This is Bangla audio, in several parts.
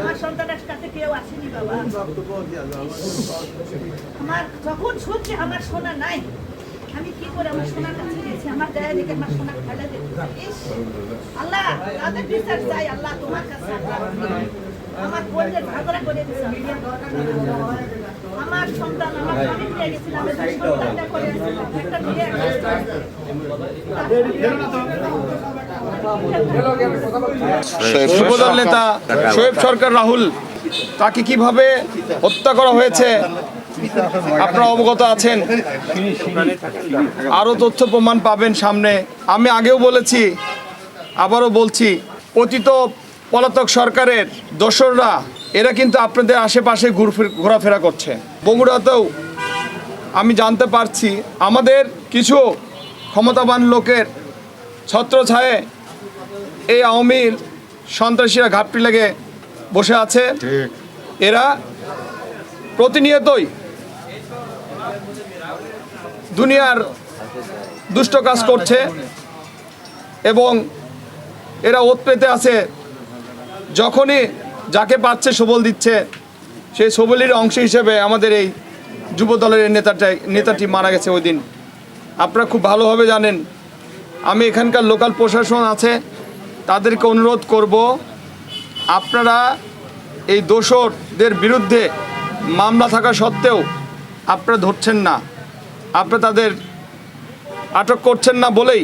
আমার সন্তানের কাছে কেউ আসেনি বাবা। আমার যখন শুনছি আমার সোনা নাই আমি কি করে আমার সোনার কাছে গেছি? আমার গায়ে দেখে আমার সোনা ফেলে আল্লাহ তাদের বিচার চাই আল্লাহ তোমার কাছে আমার বোনদের ঝগড়া করে দিছে আমার সন্তান আমার স্বামী গেছিলাম আমি সন্তানটা করে একটা বিয়ে যুবদল নেতা শোয়েব সরকার রাহুল, তাকে কীভাবে হত্যা করা হয়েছে? আপনারা অবগত আছেন? আরও তথ্য প্রমাণ পাবেন সামনে। আমি আগেও বলেছি, আবারও বলছি, অতীত পলাতক সরকারের দোসররা, এরা কিন্তু আপনাদের আশেপাশে ঘুরফির- ঘোরাফেরা করছে। বগুড়াতেও আমি জানতে পারছি, আমাদের কিছু ক্ষমতাবান লোকের ছত্রছায়ে এই আওয়ামীর সন্ত্রাসীরা ঘাপটি লেগে বসে আছে। এরা প্রতিনিয়তই দুনিয়ার দুষ্ট কাজ করছে এবং এরা ওত পেতে আছে। যখনই যাকে পাচ্ছে সবল দিচ্ছে সেই সবলের অংশ হিসেবে আমাদের এই যুব দলের এই নেতাটা নেতাটি মারা গেছে ওই দিন। আপনারা খুব ভালোভাবে জানেন আমি এখানকার লোকাল প্রশাসন আছে তাদেরকে অনুরোধ করব, আপনারা এই দোষরদের বিরুদ্ধে মামলা থাকা সত্ত্বেও আপনারা ধরছেন না। আপনারা তাদের আটক করছেন না বলেই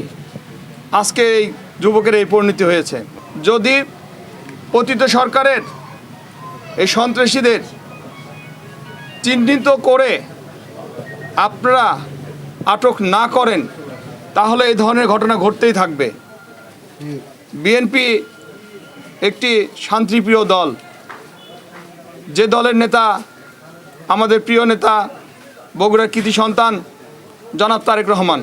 আজকে এই যুবকের এই পরিণতি হয়েছে। যদি পতিত সরকারের এই সন্ত্রাসীদের চিহ্নিত করে আপনারা আটক না করেন, তাহলে এই ধরনের ঘটনা ঘটতেই থাকবে। বিএনপি একটি শান্তিপ্রিয় দল। যে দলের নেতা, আমাদের প্রিয় নেতা, বগুড়ার কৃতি সন্তান জনাব তারেক রহমান।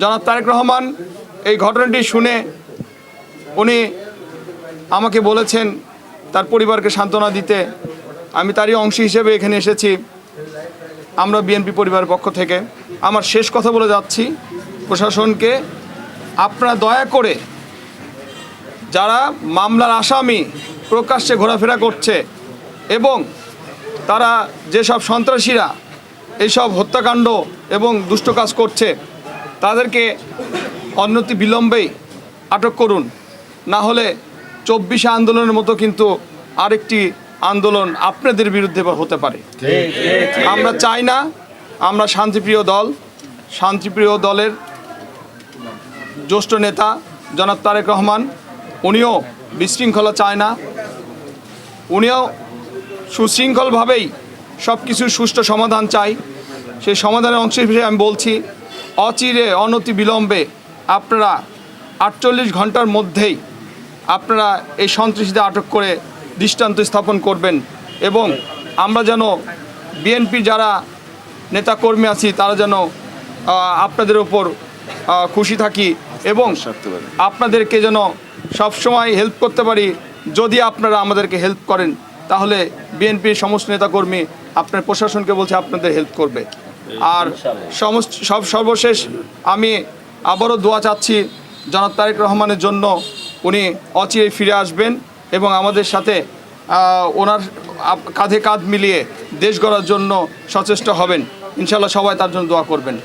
জনাব তারেক রহমান এই ঘটনাটি শুনে উনি আমাকে বলেছেন, তার পরিবারকে সান্ত্বনা দিতে। আমি তারই অংশ হিসেবে এখানে এসেছি। আমরা বিএনপি পরিবারের পক্ষ থেকে। আমার শেষ কথা বলে যাচ্ছি। প্রশাসনকে আপনারা দয়া করে যারা মামলার আসামি প্রকাশ্যে ঘোরাফেরা করছে এবং তারা যেসব সন্ত্রাসীরা এইসব হত্যাকাণ্ড এবং দুষ্ট কাজ করছে তাদেরকে অন্যতি বিলম্বেই আটক করুন। না হলে চব্বিশে আন্দোলনের মতো কিন্তু আরেকটি আন্দোলন আপনাদের বিরুদ্ধে হতে পারে। আমরা চাই না আমরা শান্তিপ্রিয় দল শান্তিপ্রিয় দলের জ্যেষ্ঠ নেতা জনাব তারেক রহমান উনিও বিশৃঙ্খলা চায় না। উনিও সুশৃঙ্খলভাবেই সব কিছুর সুষ্ঠু সমাধান চাই সেই সমাধানের অংশ হিসেবে আমি বলছি অচিরে অনতি বিলম্বে আপনারা আটচল্লিশ ঘণ্টার মধ্যেই আপনারা এই সন্ত্রাসীদের আটক করে দৃষ্টান্ত স্থাপন করবেন এবং আমরা যেন বিএনপি যারা নেতাকর্মী আছি তারা যেন আপনাদের ওপর খুশি থাকি এবং আপনাদেরকে যেন সবসময় হেল্প করতে পারি। যদি আপনারা আমাদেরকে হেল্প করেন তাহলে বিএনপির সমস্ত নেতাকর্মী আপনার প্রশাসনকে বলছে আপনাদের হেল্প করবে। আর সমস্ত সব সর্বশেষ আমি আবারও দোয়া চাচ্ছি জনাব তারেক রহমানের জন্য উনি অচিরেই ফিরে আসবেন এবং আমাদের সাথে ওনার কাঁধে কাঁধ মিলিয়ে দেশ গড়ার জন্য সচেষ্ট হবেন। ইনশাল্লাহ সবাই তার জন্য দোয়া করবেন।